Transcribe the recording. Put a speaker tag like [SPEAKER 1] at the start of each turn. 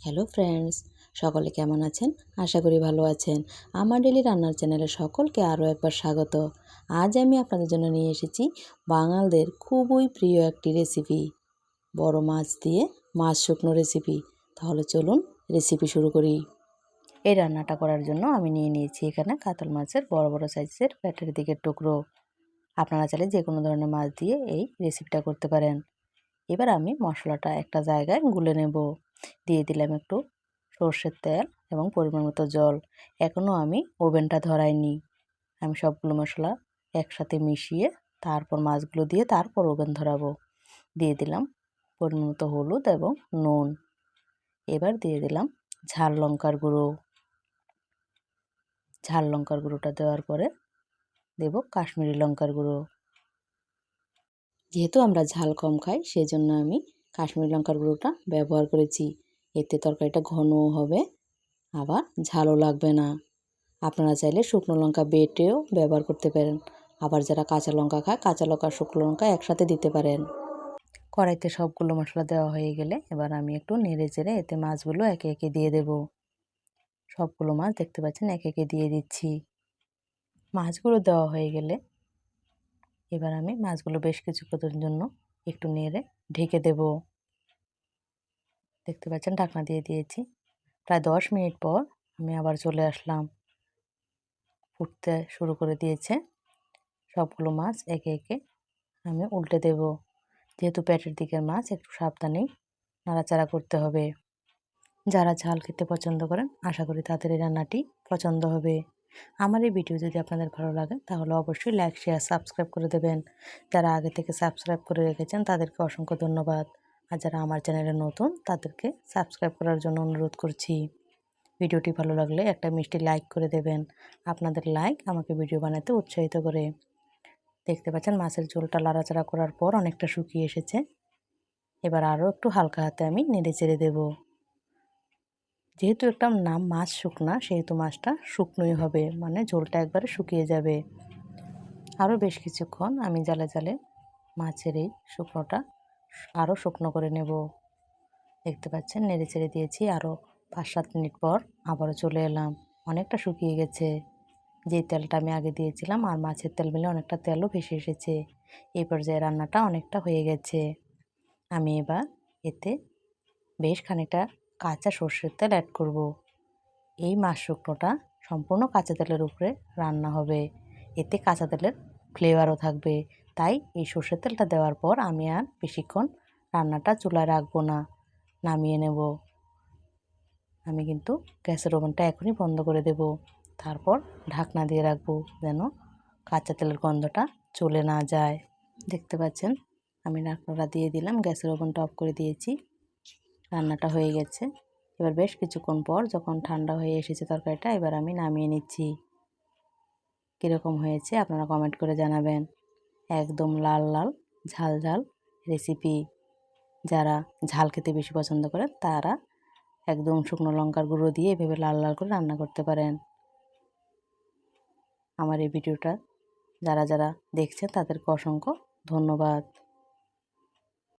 [SPEAKER 1] Hello friends, সকলে কেমন আছেন? আশা করি ভালো আছেন। আমার ডেলি রান্নার চ্যানেলে সকলকে আরও একবার স্বাগত। আজ আমি আপনাদের জন্য নিয়ে এসেছি বাঙালদের খুবই প্রিয় একটি রেসিপি। বড় মাছ দিয়ে মাছ শুকনো রেসিপি। তাহলে চলুন রেসিপি শুরু করি। এই রান্নাটা করার জন্য আমি নিয়ে নিয়েছি এখানে কাতল মাছের বড় বড় সাইজের প্যাটের দিকের টুকরো। আপনারা চাইলে যে কোনো ধরনের মাছ দিয়ে এই রেসিপিটা করতে পারেন। এবার আমি মশলাটা একটা জায়গায় গুলে নেব। দিয়ে দিলাম একটু সর্ষের তেল এবং পরিমাণ মতো জল। এখনও আমি ওভেনটা ধরাইনি। আমি সবগুলো মশলা একসাথে মিশিয়ে তারপর মাছগুলো দিয়ে তারপর ওভেন ধরাবো। দিয়ে দিলাম পরিমাণ মতো হলুদ এবং নুন। এবার দিয়ে দিলাম ঝাল লঙ্কার গুঁড়ো। ঝাল লঙ্কার গুঁড়োটা দেওয়ার পরে দেব কাশ্মীরি লঙ্কার গুঁড়ো। যেহেতু আমরা ঝাল কম খাই সেই জন্য আমি কাশ্মীরি লঙ্কার গুঁড়োটা ব্যবহার করেছি। এতে তরকারিটা ঘনও হবে, আবার ঝালও লাগবে না। আপনারা চাইলে শুকনো লঙ্কা বেটেও ব্যবহার করতে পারেন। আবার যারা কাঁচা লঙ্কা খায়, কাঁচা লঙ্কা শুকনো লঙ্কা একসাথে দিতে পারেন। কড়াইতে সবগুলো মশলা দেওয়া হয়ে গেলে এবার আমি একটু নেড়ে চেড়ে এতে মাছগুলো একে একে দিয়ে দেব। সবগুলো মাছ দেখতে পাচ্ছেন, একে একে দিয়ে দিচ্ছি। মাছগুলো দেওয়া হয়ে গেলে এবার আমি মাছগুলো বেশ কিছুক্ষণের জন্য একটু নেড়ে ঢেকে দেব। দেখতে পাচ্ছেন ঢাকনা দিয়ে দিয়েছি। প্রায় দশ মিনিট পর আমি আবার চলে আসলাম। ফুটতে শুরু করে দিয়েছে। সবগুলো মাছ একে একে আমি উল্টে দেব। যেহেতু পেটের দিকের মাছ, একটু সাবধানেই নাড়াচাড়া করতে হবে। যারা ঝাল খেতে পছন্দ করেন, আশা করি তাদের এই রান্নাটি পছন্দ হবে। আমার এই ভিডিও যদি আপনাদের ভালো লাগে, তাহলে অবশ্যই লাইক শেয়ার সাবস্ক্রাইব করে দেবেন। যারা আগে থেকে সাবস্ক্রাইব করে রেখেছেন, তাদেরকে অসংখ্য ধন্যবাদ। আর যারা আমার চ্যানেলে নতুন, তাদেরকে সাবস্ক্রাইব করার জন্য অনুরোধ করছি। ভিডিওটি ভালো লাগলে একটা মিষ্টি লাইক করে দেবেন। আপনাদের লাইক আমাকে ভিডিও বানাতে উৎসাহিত করে। দেখতে পাচ্ছেন, মাছের ঝোলটা লাড়াচাড়া করার পর অনেকটা শুকিয়ে এসেছে। এবার আরও একটু হালকা হাতে আমি নেড়ে চেড়ে দেবো। যেহেতু একটা নাম মাছ শুকনা, সেহেতু মাছটা শুকনোই হবে। মানে ঝোলটা একবারে শুকিয়ে যাবে। আরও বেশ কিছুক্ষণ আমি জালে জালে মাছের এই শুকনোটা আরও শুকনো করে নেব। দেখতে পাচ্ছেন, নেড়ে চেড়ে দিয়েছি। আরও পাঁচ, সাত মিনিট পর আবারও চলে এলাম। অনেকটা শুকিয়ে গেছে। যে তেলটা আমি আগে দিয়েছিলাম, আর মাছের তেল মিলে অনেকটা তেলও ভেসে এসেছে। এই পর্যায়ে রান্নাটা অনেকটা হয়ে গেছে। আমি এবার এতে বেশ খানিকটা কাঁচা সর্ষের তেল অ্যাড করব। এই মাছ শুকনোটা সম্পূর্ণ কাঁচা তেলের উপরে রান্না হবে। এতে কাঁচা তেলের ফ্লেভারও থাকবে। তাই এই সর্ষের তেলটা দেওয়ার পর আমি আর বেশিক্ষণ রান্নাটা চুলায় রাখব না, নামিয়ে নেব। আমি কিন্তু গ্যাসের ওভেনটা এখনই বন্ধ করে দেব। তারপর ঢাকনা দিয়ে রাখব যেন কাঁচা তেলের গন্ধটা চলে না যায়। দেখতে পাচ্ছেন? আমি ঢাকনাটা দিয়ে দিলাম, গ্যাসের ওভেনটা অফ করে দিয়েছি। রান্নাটা হয়ে গেছে। এবার বেশ কিছুক্ষণ পর যখন ঠান্ডা হয়ে এসেছে তরকারিটা, এবার আমি নামিয়ে নিচ্ছি। কীরকম হয়েছে আপনারা কমেন্ট করে জানাবেন। একদম লাল লাল, ঝাল ঝাল রেসিপি যারা ঝাল খেতে বেশি পছন্দ করেন তারা একদম শুকনো লঙ্কার গুঁড়ো দিয়ে এভাবে লাল লাল করে রান্না করতে পারেন। আমার এই ভিডিওটা যারা যারা দেখছেন, তাদেরকে অসংখ্য ধন্যবাদ।